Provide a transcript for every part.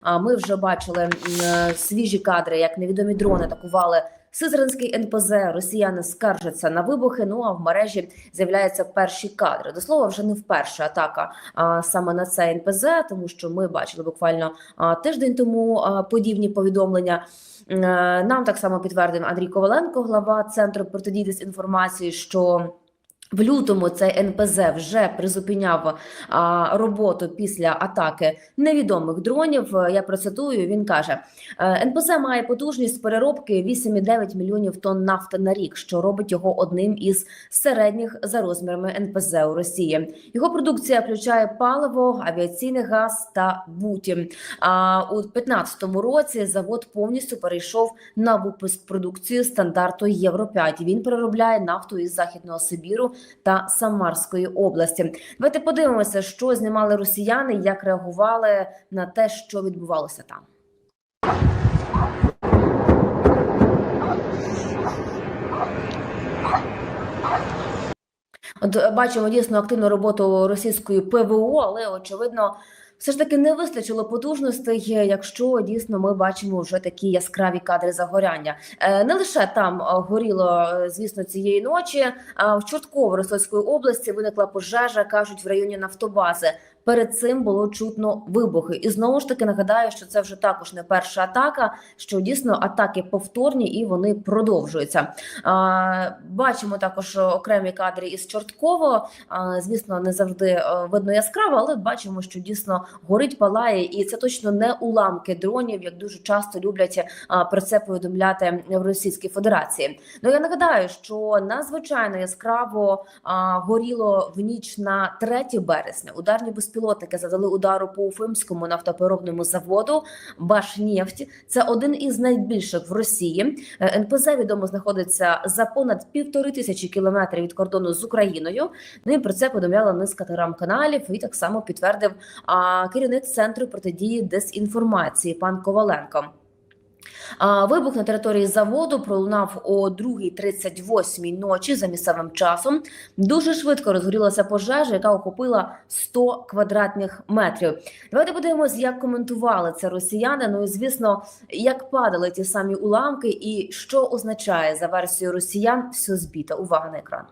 А ми вже бачили е, свіжі кадри, як невідомі дрони атакували Сизранський НПЗ. Росіяни скаржаться на вибухи. Ну а в мережі з'являються перші кадри. До слова, вже не вперше атака а, саме на це НПЗ, тому що ми бачили буквально а, тиждень тому а, подібні повідомлення. Е, Нам так само підтвердив Андрій Коваленко, глава центру протидії дезінформації, що в лютому цей НПЗ вже призупиняв а, роботу після атаки невідомих дронів. Я процитую. Він каже: «Е, НПЗ має потужність переробки 8,9 мільйонів тонн нафти на рік, що робить його одним із середніх за розмірами НПЗ у Росії. Його продукція включає паливо, авіаційний газ та буті. А у 2015 році завод повністю перейшов на випуск продукції стандарту Євро 5 Він переробляє нафту із західного Сибіру та Самарської області. Давайте подивимося, що знімали росіяни, як реагували на те, що відбувалося там. От бачимо дійсно активну роботу російської ПВО, але очевидно. Все ж таки не вистачило потужностей, якщо дійсно ми бачимо вже такі яскраві кадри загоряння. Е, Не лише там е, горіло, е, звісно, цієї ночі. А в Чортково Ростовської області виникла пожежа, кажуть, в районі нафтобази. Перед цим було чутно вибухи, і знову ж таки нагадаю, що це вже також не перша атака. Що дійсно атаки повторні і вони продовжуються. Бачимо також окремі кадри із Чорткова. А, звісно, не завжди е, видно яскраво, але бачимо, що дійсно горить, палає, і це точно не уламки дронів, як дуже часто люблять а, про це повідомляти в Російській Федерації. Ну я нагадаю, що надзвичайно яскраво горіло в ніч на 3 березня. Ударні безпілотники задали удару по Уфимському нафтопереробному заводу Башнефть. Це один із найбільших в Росії. Е, НПЗ відомо знаходиться за понад півтори тисячі кілометрів від кордону з Україною. І про це повідомляла низка телеграм-каналів. І так само підтвердив а, керівник центру протидії дезінформації пан Коваленко. Вибух на території заводу пролунав о 2.38 ночі за місцевим часом. Дуже швидко розгорілася пожежа, яка охопила 100 квадратних метрів. Давайте подивимось, як коментували це росіяни. Ну і звісно, як падали ті самі уламки, і що означає за версією росіян все збіто. Увага на екран.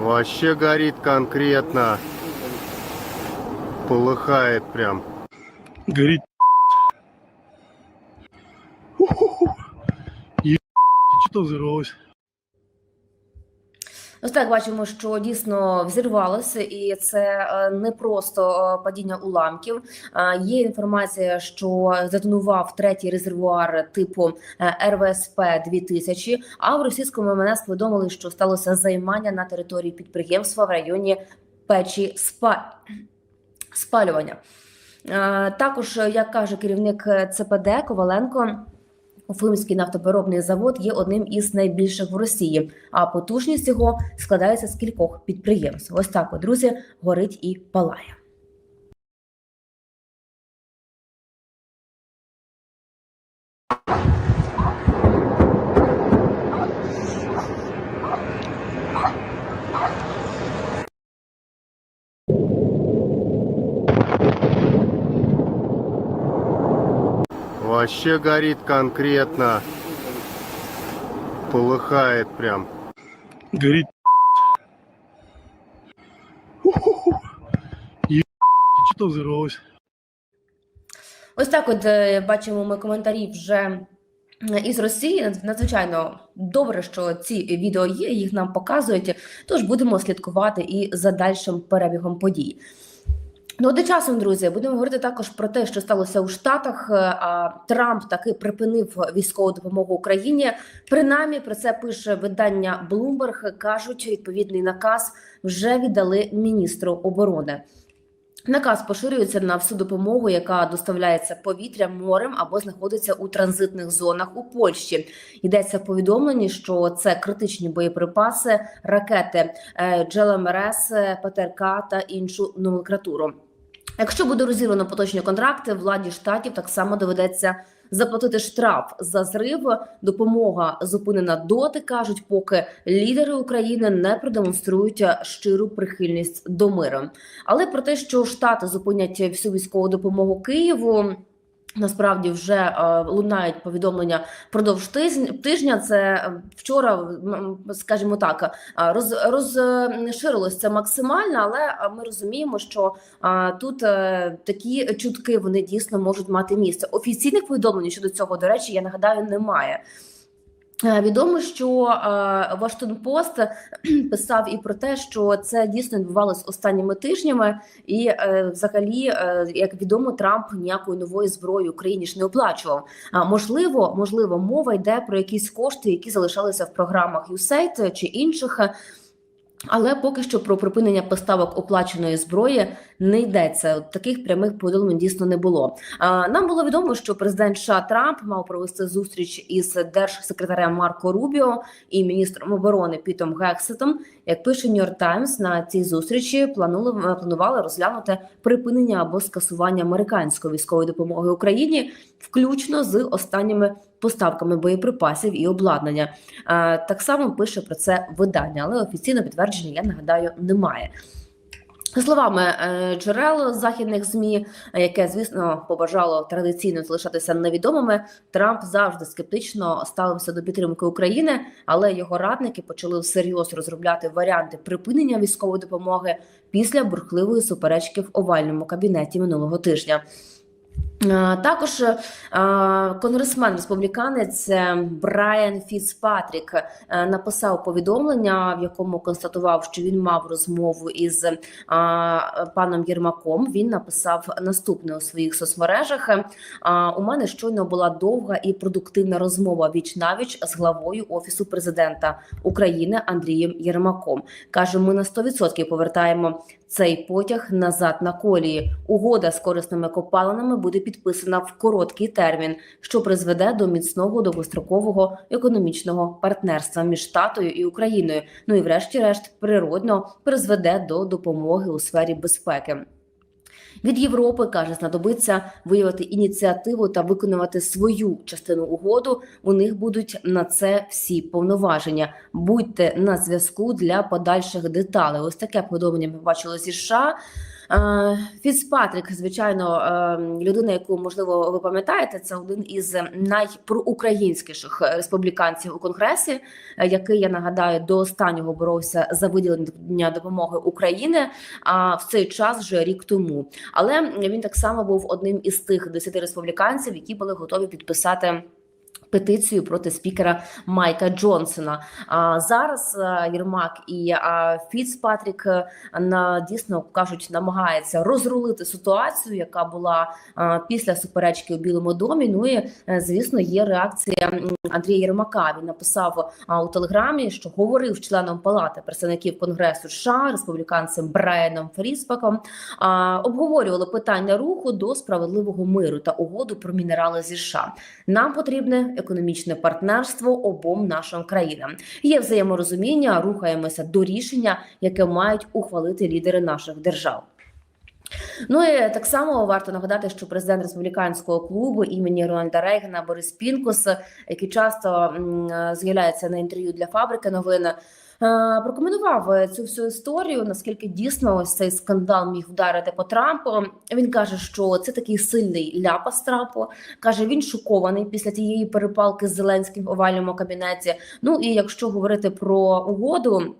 Вообще горит конкретно. Полыхает прям. Горит. Е, что взорвалось? Ось так бачимо, що дійсно взірвалося, і це е, не просто е, падіння уламків. Е, Є інформація, що затонував третій резервуар типу РВСП 2000 А в російському МНС повідомили, що сталося займання на території підприємства в районі печі спа... спалювання. Е, Також, як каже керівник ЦПД Коваленко. Уфимський нафтопереробний завод є одним із найбільших в Росії, а потужність його складається з кількох підприємств. Ось так, друзі, горить і палає. Вообще горит конкретно. Полыхает прям. Горит. Е, что взорвалось? Ось так, от е, бачимо ми коментарі вже із Росії. Надзвичайно добре, що ці відео є, їх нам показують. Тож будемо слідкувати і за дальшим перебігом подій. Ну, одним часом, друзі, будемо говорити також про те, що сталося у Штатах. Е, Трамп таки припинив військову допомогу Україні. Принаймні про це пише видання Bloomberg. кажуть, відповідний наказ вже віддали міністру оборони. Наказ поширюється на всю допомогу, яка доставляється повітрям, морем або знаходиться у транзитних зонах у Польщі. Йдеться в повідомленні, що це критичні боєприпаси, ракети е, GLMRS, е, ПТРК та іншу номенклатуру. Якщо буде розірвано поточні контракти, владі штатів так само доведеться заплатити штраф за зрив. Допомога зупинена доти, кажуть, поки лідери України не продемонструють щиру прихильність до миру. Але про те, що штати зупинять всю військову допомогу Києву. Насправді вже е, лунають повідомлення впродовж тижня. Це е, вчора, скажімо так, е, роз, розширилось це максимально, але ми розуміємо, що тут такі чутки вони дійсно можуть мати місце. Офіційних повідомлень щодо цього, до речі, я нагадаю, немає. Е, Відомо, що е, Вашингтон Пост писав і про те, що це дійсно відбувалося останніми тижнями, і е, взагалі, е, як відомо, Трамп ніякої нової зброї Україні ж не оплачував. А можливо, можливо, мова йде про якісь кошти, які залишалися в програмах USAID чи інших. Але поки що про припинення поставок оплаченої зброї не йдеться. Таких прямих повідомлень дійсно не було. Нам було відомо, що президент США Трамп мав провести зустріч із держсекретарем Марко Рубіо і міністром оборони Пітом Гексетом. Як пише Нью-Йорк Таймс, на цій зустрічі планували, планували розглянути припинення або скасування американської військової допомоги Україні, включно з останніми поставками боєприпасів і обладнання. Е, Так само пише про це видання, але офіційно підтвердження, я нагадаю, немає. Словами е, джерел західних змі, яке звісно побажало традиційно залишатися невідомими, Трамп завжди скептично ставився до підтримки України, але його радники почали всерйоз розробляти варіанти припинення військової допомоги після бурхливої суперечки в овальному кабінеті минулого тижня. Також е, конгресмен республіканець е, Брайан Фіцпатрік е, написав повідомлення, в якому констатував, що він мав розмову із паном Єрмаком. Він написав наступне у своїх соцмережах: у мене щойно була довга і продуктивна розмова віч навіч з главою офісу президента України Андрієм Єрмаком. каже: ми на 100% повертаємо цей потяг назад на колії. Угода з корисними копалинами буде підписана в короткий термін, що призведе до міцного довгострокового економічного партнерства між Штатою і Україною. Ну і врешті-решт природно призведе до допомоги у сфері безпеки. Від Європи каже, знадобиться виявити ініціативу та виконувати свою частину угоду. У них будуть на це всі повноваження. Будьте на зв'язку для подальших деталей. Ось таке повідомлення ми бачили зі США. Е, Фіцпатрік, звичайно, е, людина, яку можливо ви пам'ятаєте, це один із найпроукраїнськіших республіканців у конгресі, е, який я нагадаю до останнього боровся за виділення допомоги України. А в цей час вже рік тому. Але він так само був одним із тих десяти республіканців, які були готові підписати. Петицію проти спікера Майка Джонсона. А зараз е, Єрмак і Фіцпатрік е, на дійсно кажуть, намагається розрулити ситуацію, яка була після суперечки у Білому домі. Ну і е, звісно, є реакція Андрія Єрмака. Він написав у телеграмі, що говорив членом палати представників конгресу США, республіканцем Брайаном Фріспаком. Обговорювали питання руху до справедливого миру та угоду про мінерали зі США. Нам потрібне економічне партнерство обом нашим країнам. Є взаєморозуміння, рухаємося до рішення, яке мають ухвалити лідери наших держав. Ну і так само варто нагадати, що президент республіканського клубу імені Рональда Рейгана Борис Пінкус, який часто з'являється на інтерв'ю для фабрики новин, е, прокоментував цю всю історію. Наскільки дійсно ось цей скандал міг вдарити по Трампу. Він каже, що це такий сильний ляпас Трампу. каже, він шокований після тієї перепалки з Зеленським в овальному кабінеті. Ну і якщо говорити про угоду.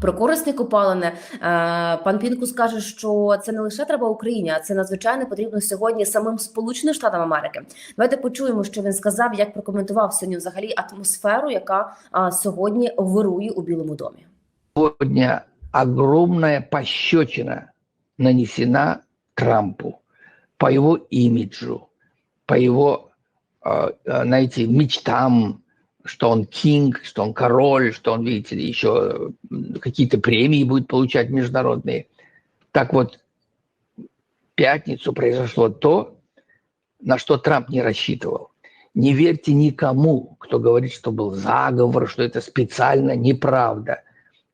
Про корисні копалини Е, пан Пінкус каже, що це не лише треба Україні, а це надзвичайно потрібно сьогодні самим Сполученим Штатам Америки. Давайте почуємо, що він сказав, як прокоментував сьогодні взагалі атмосферу, яка сьогодні вирує у Білому домі. Сегодня огромная пощечина нанесена Трампу по его имиджу, по э, знаете, мечтам, что он кинг, что он король, что он, видите ли, еще какие-то премии будет получать международные. Так вот, в пятницу произошло то, на что Трамп не рассчитывал. Не верьте никому, кто говорит, что был заговор, что это специально, неправда.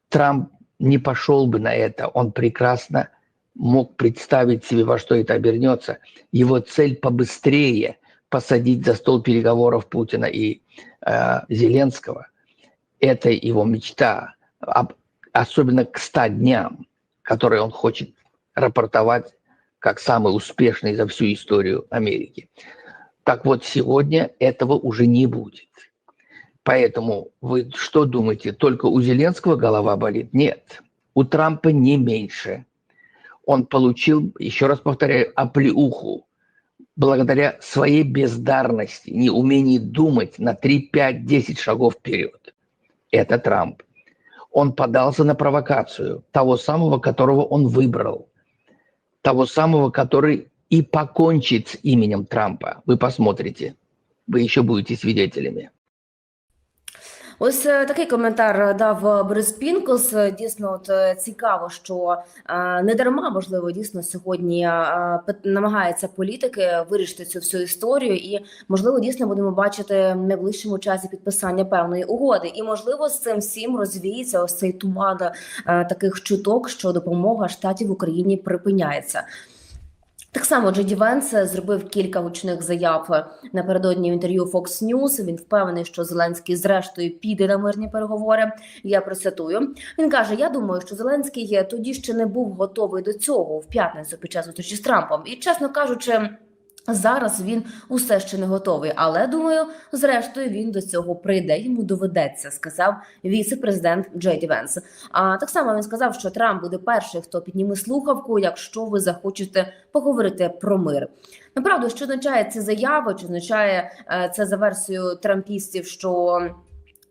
Трамп не пошел бы на это, он прекрасно мог представить себе, во что это обернется. Его цель побыстрее посадить за стол переговоров Путина и э, Зеленского. Это его мечта, об- особенно к 100 дням, которые он хочет рапортовать как самый успешный за всю историю Америки. Так вот, сегодня этого уже не будет. Поэтому вы что думаете, только у Зеленского голова болит? Нет, у Трампа не меньше. Он получил, еще раз повторяю, оплеуху благодаря своей бездарности, неумении думать на 3, 5, 10 шагов вперед. Это Трамп. Он подался на провокацию того самого, которого он выбрал. Того самого, который и покончит с именем Трампа. Вы посмотрите. Вы еще будете свидетелями. Ось е, такий коментар дав Борис Пінкос. Е, Дійсно, от е, цікаво, що е, не дарма можливо дійсно сьогодні е, намагаються політики вирішити цю всю історію, і можливо дійсно будемо бачити в найближчому часі підписання певної угоди. І можливо з цим всім розвіється ось цей туман е, таких чуток, що допомога штатів Україні припиняється. Так само Джеді Венс зробив кілька гучних заяв напередодні в інтерв'ю Fox News. Він впевнений, що Зеленський зрештою піде на мирні переговори. Я процитую. Він каже: Я думаю, що Зеленський тоді ще не був готовий до цього в п'ятницю під час зустрічі з Трампом. І чесно кажучи. Зараз він усе ще не готовий, але думаю, зрештою він до цього прийде. Йому доведеться, сказав віце-президент Джейді Венс. А так само він сказав, що Трамп буде перший, хто підніме слухавку, якщо ви захочете поговорити про мир. Направду, що означає ця заяви? Чи означає е, це за версією трампістів, що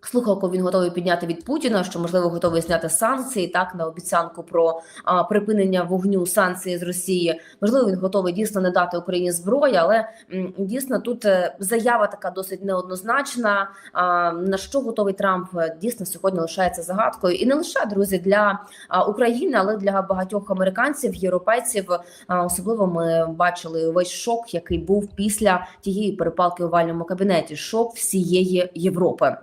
слухавку він готовий підняти від Путіна, що можливо готовий зняти санкції так на обіцянку про а, припинення вогню санкцій з Росії? Можливо, він готовий дійсно не дати Україні зброї, але м, дійсно тут е, заява така досить неоднозначна. А, на що готовий Трамп дійсно сьогодні лишається загадкою, і не лише друзі для а, України, але для багатьох американців, європейців. А, особливо ми бачили увесь шок, який був після тієї перепалки у овальному кабінеті. Шок всієї Європи.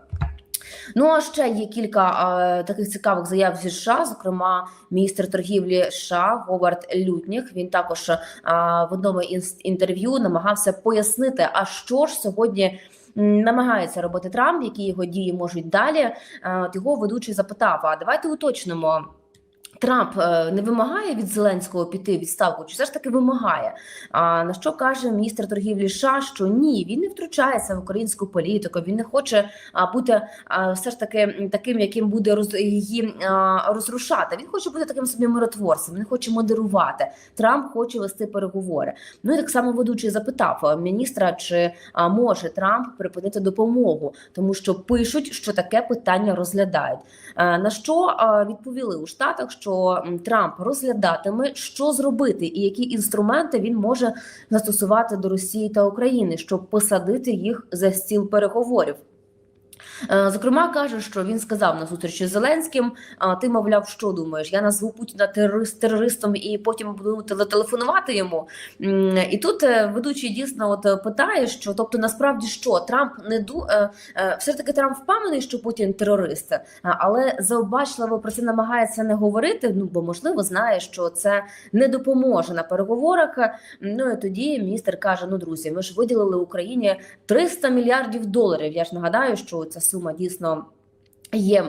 Ну а ще є кілька а, таких цікавих заяв зі США. Зокрема, міністр торгівлі США Говард Лютніх. Він також а, в одному інтерв'ю намагався пояснити, а що ж сьогодні. Намагається робити Трамп, які його дії можуть далі. От його ведучий запитав: а давайте уточнимо. Трамп е, не вимагає від Зеленського піти відставку, чи все ж таки вимагає? А на що каже міністр торгівлі США, що ні, він не втручається в українську політику, він не хоче бути все ж таки таким, яким буде роз, її розрушати. Він хоче бути таким собі миротворцем, він хоче модерувати. Трамп хоче вести переговори. Ну і так само ведучий запитав міністра, чи може Трамп припинити допомогу, тому що пишуть, що таке питання розглядають. Е, На що е, відповіли у Штатах, що м, Трамп розглядатиме, що зробити, і які інструменти він може застосувати до Росії та України, щоб посадити їх за стіл переговорів. Е, Зокрема, каже, що він сказав на зустрічі з Зеленським: а ти, мовляв, що думаєш? Я назву Путіна терорист терористом і потім буду телетелефонувати йому. І тут е, ведучий дійсно от питає, що тобто насправді що Трамп не ду е, все таки Трамп впевнений, що Путін терорист, але заобачливо про це намагається не говорити. Ну бо можливо знає, що це не допоможе на переговорах. Ну і тоді міністр каже: Ну, друзі, ми ж виділили Україні 300 мільярдів доларів. Я ж нагадаю, що ця сума дійсно. Є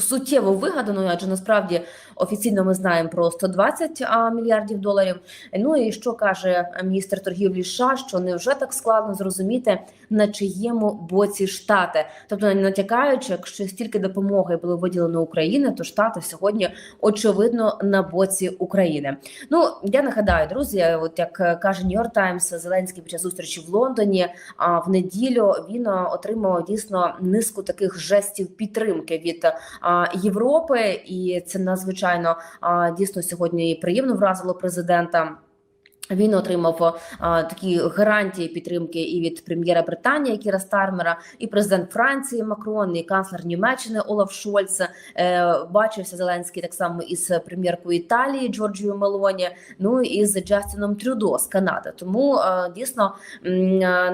суттєво вигаданою, адже насправді офіційно ми знаємо про 120 а, мільярдів доларів. Ну і що каже міністр торгівлі США, що не вже так складно зрозуміти на чиєму боці штати, тобто натякаючи, якщо стільки допомоги було виділено Україні, то штати сьогодні очевидно на боці України. Ну я нагадаю, друзі, от як е, каже Нью-Йорк Таймс, Зеленський під час зустрічі в Лондоні. А в неділю він е, отримав дійсно низку таких жестів підтримки від а, Європи, і це надзвичайно а, дійсно сьогодні приємно вразило президента. Він отримав а, такі гарантії підтримки і від прем'єра Британії Кіра Стармера, і президент Франції Макрон, і канцлер Німеччини Олаф Шольц. Е, бачився Зеленський так само із прем'єркою Італії Джорджією Мелоні. Ну і з Джастіном Трюдо з Канади. Тому е, дійсно е,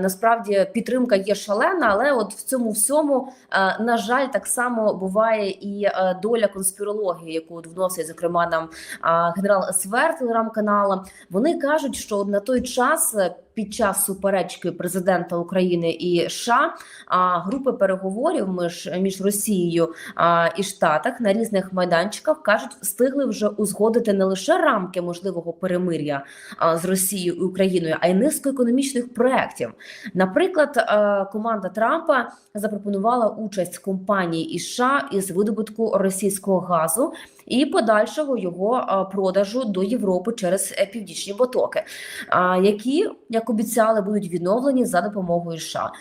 насправді підтримка є шалена, але от в цьому всьому е, на жаль, так само буває і е, доля конспірології, яку вносить зокрема нам а, генерал СВР телеграм-канала. Вони кажуть, що на той час е, під час суперечки президента України і США а, групи переговорів між, між Росією а, і Штатах на різних майданчиках кажуть, встигли вже узгодити не лише рамки можливого перемир'я а, з Росією і Україною, а й низку економічних проєктів. Наприклад, е, команда Трампа запропонувала участь компанії із США із видобутку російського газу і подальшого його продажу до Європи через північні потоки, які, як обіцяли, будуть відновлені за допомогою США.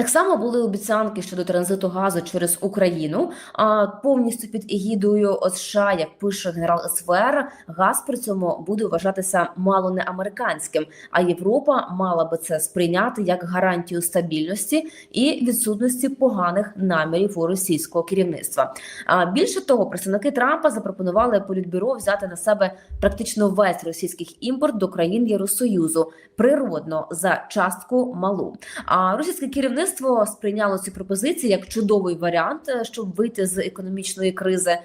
Так само були обіцянки щодо транзиту газу через Україну, а повністю під егідою США, як пише генерал СВР, газ при цьому буде вважатися мало не американським. А Європа мала би це сприйняти як гарантію стабільності і відсутності поганих намірів у російського керівництва. А більше того, представники Трампа запропонували політбюро взяти на себе практично весь російський імпорт до країн Євросоюзу природно за частку малу. А російське керівництво сприйняло ці пропозиції як чудовий варіант, е, щоб вийти з економічної кризи.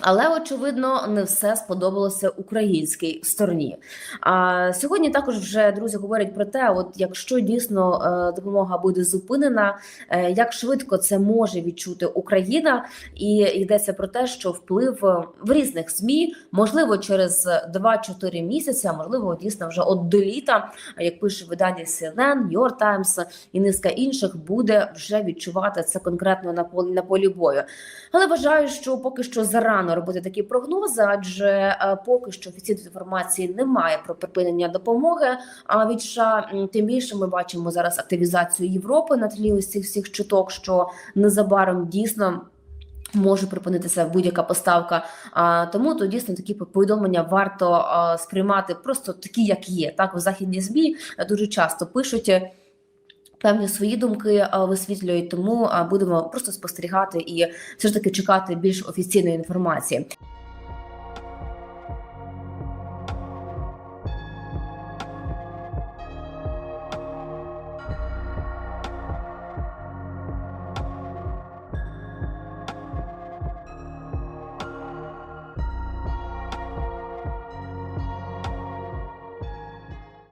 Але очевидно не все сподобалося українській стороні. А сьогодні також вже друзі говорять про те, от якщо дійсно е, допомога буде зупинена, е, як швидко це може відчути Україна, і йдеться про те, що вплив е, в різних змі можливо через 2-4 місяці, а можливо дійсно вже от до літа, як пише видання CNN, York Times і низка інших, буде вже відчувати це конкретно на полі на полі бою. Але вважаю, що поки що зарано робити такі прогнози, адже е, поки що офіційної інформації немає про припинення допомоги. А від США тим більше ми бачимо зараз активізацію Європи на тлі ось цих всіх чуток, що незабаром дійсно. Може припинитися будь-яка поставка, а тому то дійсно такі повідомлення варто а, сприймати просто такі, як є. Так у західні змі е, дуже часто пишуть е, певні свої думки висвітлюють. Тому будемо просто спостерігати і все ж таки чекати більш офіційної інформації.